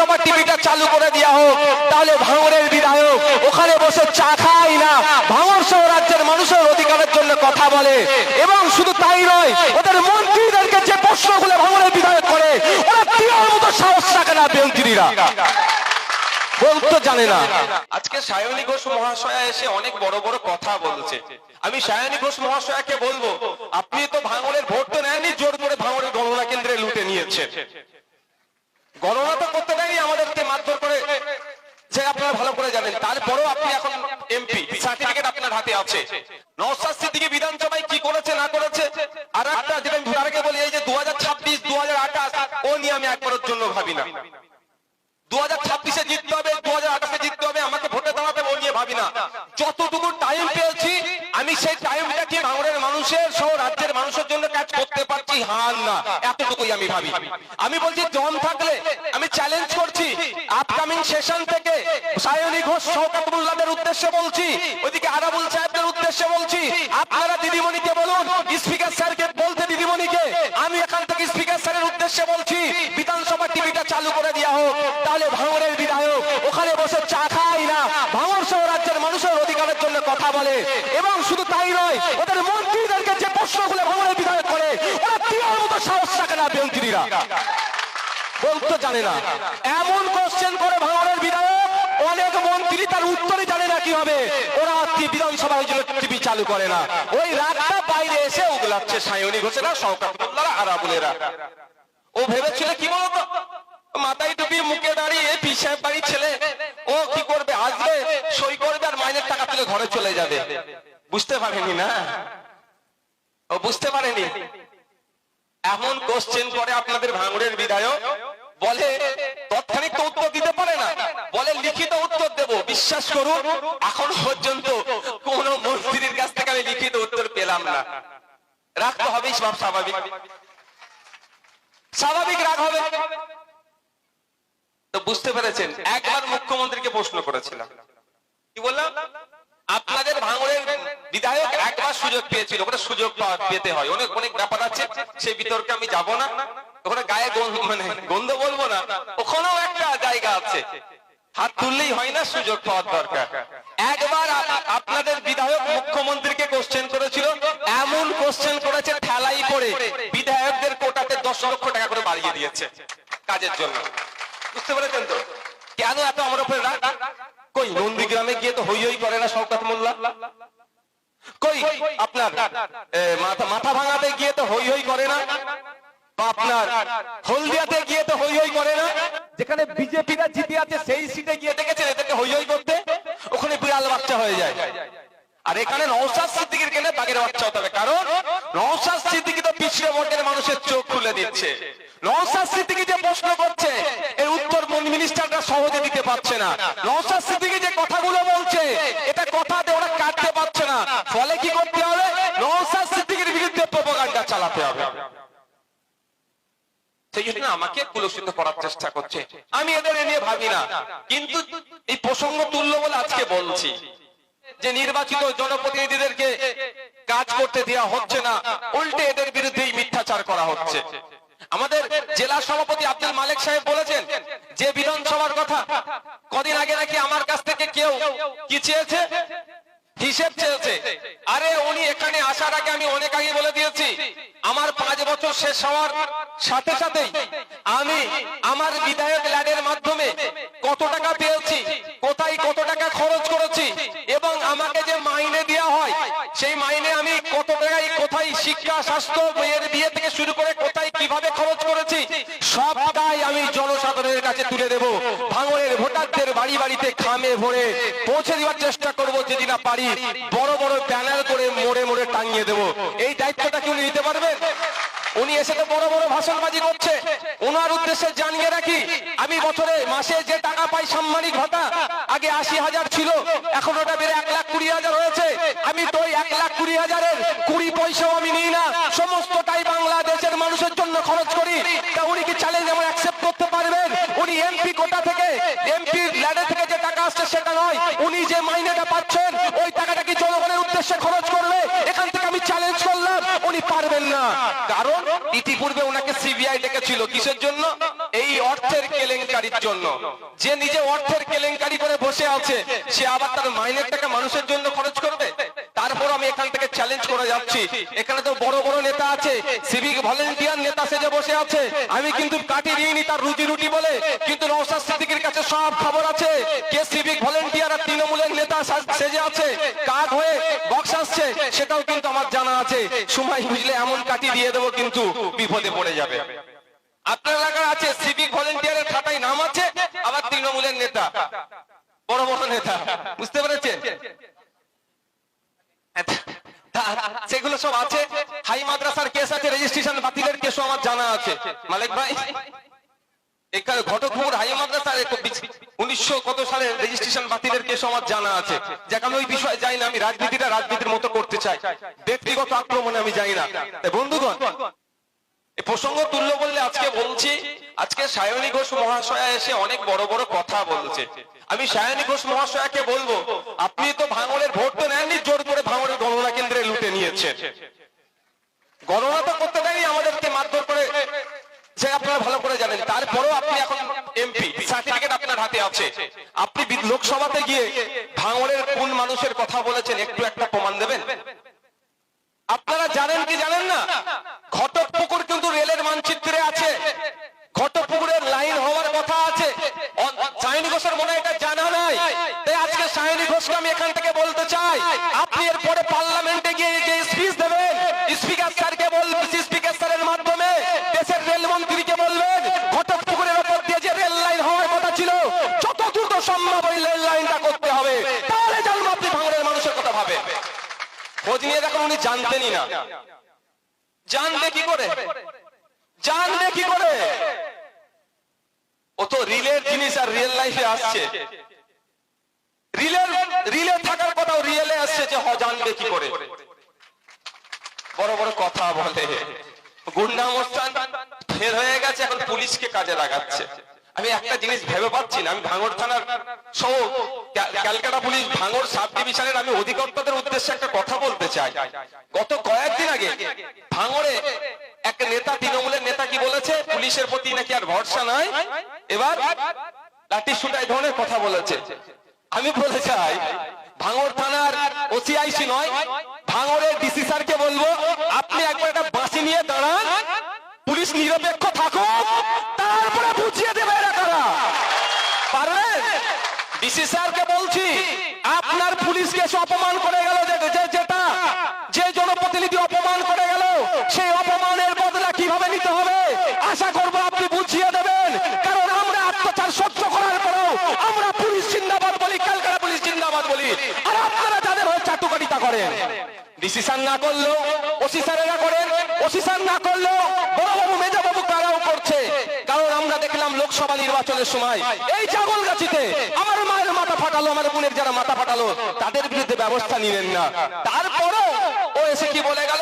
বিধানসভা টিভিটা চালু করে দেওয়া হোক, তাহলে ভাঙরের বিধায়ক ওখানে বসে চা খায় না। ভাঙর সহ রাজ্যের মানুষের অধিকারের জন্য কথা বলে। এবং শুধু তাই নয়, ওদের মন্ত্রীদেরকে যে প্রশ্নগুলো ভাঙরের বিধায়ক করে, ওরা দেওয়ার মতো সাহস রাখে না মন্ত্রীরা বলতে জানে না। আজকে সায়নী ঘোষ মহাশয়া এসে অনেক বড় বড় কথা বলছে। আমি সায়নী ঘোষ মহাশয়াকে বলব, আপনি তো ভাঙরের ভোট তো নেননি, জোর করে ভাঙরের গণনা কেন্দ্রে লুটে নিয়েছে গণনা তো করতে দেয়নি, আমাদেরকে মারধর করে যে আপনারা ভালো করে জানেন। তারপরেও আপনি এখন এমপি সার্টিফিকেট আপনার হাতে আছে। নওশাদ সিদ্দিকী বিধানসভায় কি করেছে, না করেছে? আর একটা যেটা আমি বলি, এই যে দু হাজার ছাব্বিশ দু হাজার আঠাশ, ও নিয়ে আমি একবারের জন্য ভাবি না। দু হাজার ছাব্বিশে জিততে হবে দু হাজার আঠাশে জিততে হবে, আমাকে ভোটে দাঁড়াতে ও নিয়ে ভাবি না। যতটুকু টাইম পেয়েছি, আমি সেই টাইমটাকে ভাঙড়ের মানুষের সহ রাজ্যের মানুষের জন্য কাজ করতে পারছি হার না এতটুকুই আমি ভাবি। আমি বলছি, দম থাকলে আমি চ্যালেঞ্জ করছি। আপকামিং সেশন থেকে সায়নী ঘোষ শওকতুল্লাহদের উদ্দেশ্যে বলছি। ওইদিকে আরাবুল সাহেবদের উদ্দেশ্যে বলছি। আপনারা দিদিমণিকে বলুন স্পিকার স্যারকে বলতে দিদিমণিকে। আমি এখান থেকে স্পিকার স্যারের উদ্দেশ্যে বলছি, বিধানসভা টিভিটা চালু করে দেওয়া হোক। তাহলে ভাঙরের বিধায়ক ওখানে বসে চা খায় না ভাঙর সহ রাজ্যের মানুষের অধিকারের জন্য কথা বলে। এবং শুধু তাই নয়, ওদের মন্ত্রীদেরকে যে প্রশ্নগুলো ভাঙরের বিধায়ক করে, ওরা দেওয়ার মতো সাহস রাখে না মন্ত্রীরা বলতে জানে না। এমন কোশ্চেন করে ভাঙরের বিধায়ক, অনেক মন্ত্রী তার উত্তরই জানে না কি হবে ওরা বিধানসভায় টিভি চালু করে না। ওই রাতটা বাইরে এসে উগলাচ্ছে সায়নী ঘোষেরা শওকাতুল্লাহরা আরাবুলেরা। ও ভেবেছিল কি বলতো? মাথায় টুপি, মুখে দাঁড়িয়ে পিসায় বাড়ির ছেলে। ও কি করবে? আসবে সই করবে টাকা তুলে ঘরে চলে যাবে। বুঝতে পারেনি না? ও বুঝতে পারেনি? এমন কোশ্চেন করে আপনাদের ভাঙড়ের বিধায়ক বলে, তৎক্ষণিক তো উত্তর দিতে পারে না। বলে, লিখিত উত্তর দেব, বিশ্বাস করুন, এখন পর্যন্ত কোন মন্ত্রীর কাছ থেকে আমি লিখিত উত্তর পেলাম না। রাখতে হবেই সব স্বাভাবিক। স্বাভাবিক রাগ হবে। তো বুঝতে পেরেছেন, একবার মুখ্যমন্ত্রীকে প্রশ্ন করেছিলাম। আপনাদের ভাঙড়ের বিধায়ক একবার সুযোগ পেয়েছিল ওটা সুযোগ পেতে হয়। অনেক অনেক ব্যাপার আছে, সেই বিতর্কে আমি যাব না। ওখানে গায়ে মানে গন্ধ বলব না, ওখানেও একটা জায়গা আছে। হাত তুললেই হয় না, সুযোগ পাওয়ার দরকার। একবার আপনাদের বিধায়ক মুখ্যমন্ত্রীকে কোশ্চেন করেছিল, এমন কোশ্চেন করেছে ঠেলাই করে বিধায়কদের কোটাতে দশ লক্ষ টাকা করে বাড়িয়ে দিয়েছে কাজের জন্য বুঝতে পেরেছেন তো কেন এত আমার উপরে রাগ কই নন্দীগ্রামে গিয়ে তো হই হই করে না শওকত মোল্লা কই আপনার এ, মাথা ভাঙাতে গিয়ে তো হই হই করে না। আপনার হলদিয়াতে গিয়ে তো হই হই করে না। যেখানে বিজেপিরা জিতে আছে, সেই সিটে গিয়ে দেখেছেন, এদেরকে হই হই করতে। ওখানে বিড়াল বাচ্চা হয়ে যায়। আর এখানে নওশাদ সিদ্দিকির কেনে বাগের বাচ্চা হতে হবে। কারণ নওশাদ সিদ্দিকি তো পিছিয়ে ভোটের মানুষের চোখ খুলে দিচ্ছে। নওশাদ সিদ্দিকি যে প্রশ্ন করছে, এর উত্তর মিনিস্টাররা সহজে দিতে পারছে না। নওশাদ সিদ্দিকি যে কথাগুলো বলছে চালাতে হবে। সেই জন্য আমাকে কুলসিত করার চেষ্টা করছে। আমি এদের নিয়ে ভাবি না। কিন্তু এই প্রসঙ্গ তুললো বলে আজকে বলছি যে নির্বাচিত জনপ্রতিনিধিদেরকে কাজ করতে দেওয়া হচ্ছে না, উল্টে এদের বিরুদ্ধেই মিথ্যাচার করা হচ্ছে। আমাদের জেলা সভাপতি আব্দুল মালিক সাহেব বলেছেন, যে বিধানসভার কথা কদিন আগে নাকি আমার কাছ থেকে কেউ কি চেয়েছে? হিসেব চেয়েছে। আরে উনি এখানে আসার আগে আমি অনেক আগে বলে দিয়েছি আমার পাঁচ বছর শেষ হওয়ার সাথে সাথেই আমি আমার বিধায়ক ল্যাডের মাধ্যমে কত টাকা পেয়েছি, কোথায় কত টাকা খরচ করেছি এবং আমাকে যে মাইনে দেওয়া হয়, সেই মাইনে আমি কত টাকায়, কোথায় শিক্ষা, স্বাস্থ্য মেয়ের বিয়ে থেকে শুরু করে কোথায় কীভাবে খরচ করেছি, সবটাই আমি জনসাধারণের কাছে তুলে দেব। ভাঙরের ভোটারদের বাড়ি বাড়িতে খামে ভরে পৌঁছে দেওয়ার চেষ্টা করব যদি না পারি। বড় বড় ব্যানার করে মোড়ে মোড়ে টাঙিয়ে দেব। এই দায়িত্বটা কি উনি নিতে পারবেন? উনি এসে তো বড় বড় ভাষণবাজি করছে। ওনার উদ্দেশ্যে জানিয়ে রাখি, আমি বছরে মাসে যে টাকা পাই সাম্মানিক ভাতা, আগে আশি হাজার ছিল, এখন ওটা বেড়ে এক লাখ কুড়ি হাজার হয়েছে। আমি তো ওই এক লাখ কুড়ি হাজারের কুড়ি পয়সাও আমি নিই না। সমস্তটাই বাংলাদেশের মানুষের জন্য খরচ করি। তা উনি কি চ্যালেঞ্জ আমার অ্যাকসেপ্ট করতে পারবেন? উনি এমপি কোটা থেকে এমপি ল্যাডে থেকে যে টাকা আসছে সেটা নয়, উনি যে মাইনেটা পাচ্ছেন ওই টাকাটা কি জনগণের উদ্দেশ্যে খরচ করবে এখান থেকে আমি চ্যালেঞ্জ করলাম উনি পারবেন না কারণ ইতিপূর্বে ওনাকে ডেকেছিল কিসের জন্য? এই অর্থের কেলেঙ্কারির জন্য। যে নিজে অর্থের কেলেঙ্কারি করে বসে আছে, সে আবার তার মাইনের টাকা মানুষের জন্য খরচ করবে? তারপর আমি এখান থেকে চ্যালেঞ্জ করে যাচ্ছি। এখানে তো বড় বড় নেতা আছে সিভিক ভলেন্টিয়ার নেতা সেজে বসে আছে। আমি কিন্তু কাটি দিইনি তার রুটি রুটি বলে। কিন্তু নওশাদ সিদ্দিকীর কাছে সব খবর আছে। কে সিভিক ভলেন্টিয়ার আর তৃণমূলের নেতা সেজে আছে? কাঠ হয়ে বক্স আসছে, সেটাও কিন্তু আমার জানা আছে। সময় বুঝলে এমন কাটি দিয়ে দেবো কিন্তু বিপদে পড়ে যাবে আপনার এলাকার আছে সিভিক ভলেন্টিয়ারের খাতায় নাম আছে আবার তৃণমূলের নেতা, বড় বড় নেতা, বুঝতে পেরেছেন? সেগুলো সব আছে। হাই মাদ্রাসার কেস আছে রেজিস্ট্রেশন বাতিলের কেসও আমার জানা আছে। মালিক ভাই, এখানে ঘটকপুর হাই মাদ্রাসার উনিশশো কত সালের রেজিস্ট্রেশন বাতিলের কেসও আমার জানা আছে। আমি ওই বিষয়ে যাই না, আমি রাজনীতিটা রাজনীতির মতো করতে চাই। ব্যক্তিগত আক্রমণে আমি যাই না। বন্ধুগণ প্রসঙ্গ তুল্য বললে আজকে বলছি, আজকে সায়নী ঘোষ মহাশয়া এসে অনেক বড় বড় কথা বলছে। আমি সায়নী ঘোষ মহাশয়াকে বলব, আপনি তো ভাঙড়ের ভোট তো নেননি, জোর করে ভাঙড়ের গণনা কেন্দ্রে লুটে নিয়েছেন। গণনা তো করতে দেয়নি আমাদেরকে মারধর করে সে আপনারা ভালো করে জানেন। তারপরেও আপনি এখন এমপি সার্টিফিকেট আপনার হাতে আছে। আপনি লোকসভাতে গিয়ে ভাঙড়ের কোন মানুষের কথা বলেছেন, একটু একটা প্রমাণ দেবেন? আপনারা জানেন কি জানেন? সায়নী ঘোষকে আমি এখান থেকে বলতে চাই, আপনি এরপরে পার্লামেন্টে গিয়ে যে স্পিচ দেবেন স্পিকার স্যারকে বলবেন স্পিকার স্যারের মাধ্যমে দেশের রেল মন্ত্রীকে বলবেন, ঘটকপুকুরের ওপর দিয়ে যে রেল লাইন হওয়ার কথা ছিল, যত দ্রুত সম্ভব ওই রেল লাইনটা করতে হবে। তাহলে জানব আপনি ভাঙড়ের মানুষের কথা ভাবে খোঁজ নিয়ে দেখুন, উনি জানতেনই না। জানবে কি করে? জানবে কি করে? ও তো রিলের জিনিস আর রিয়েল লাইফে আসছে। আমি একটা জিনিস ভেবে পাচ্ছি না, আমি থানার সহ ক্যালকাটা পুলিশ সাব ডিভিশনের আমি অধিকর্তাদের উদ্দেশ্যে একটা কথা বলতে চাই। গত কয়েকদিন আগে ভাঙড়ে এক নেতা, তৃণমূলের নেতা কি বলেছে? পুলিশের প্রতি নাকি আর ভরসা নাই? এবার লাঠি সুটাই ধরনের কথা বলেছে। আমি বলে চাই, ভাঙড় থানার ওসিআইসি নয়, ভাঙড়ের ডিসি স্যারকে বলব, আপনি একবার একটা বাঁশি নিয়ে দাঁড়ান, পুলিশ নিরপেক্ষ থাকুক, তারপরে বুঝিয়ে দেবে এরা কারা। পারবেন ডিসি স্যারকে বলছি, আপনার পুলিশকে অপমান করে গেল যেটা, যে জনপ্রতিনিধি অপমান করে গেল, সেই অপমানের বলি, আর আপনারা যাদের হয়ে চাটুকারিতা করেন ডিসিশন না করলেও ওসি স্যারেরা করেন স্যার না করলেও বড় বাবু মেজা বাবু তারাও করছে। কারণ আমরা দেখলাম লোকসভা নির্বাচনের সময় এই জাগলগাছিতে আমার মায়ের মাথা ফাটালো, আমার বোনের যারা মাথা ফাটালো, তাদের বিরুদ্ধে ব্যবস্থা নিলেন না। তারপরে ও এসে কি বলে গেল?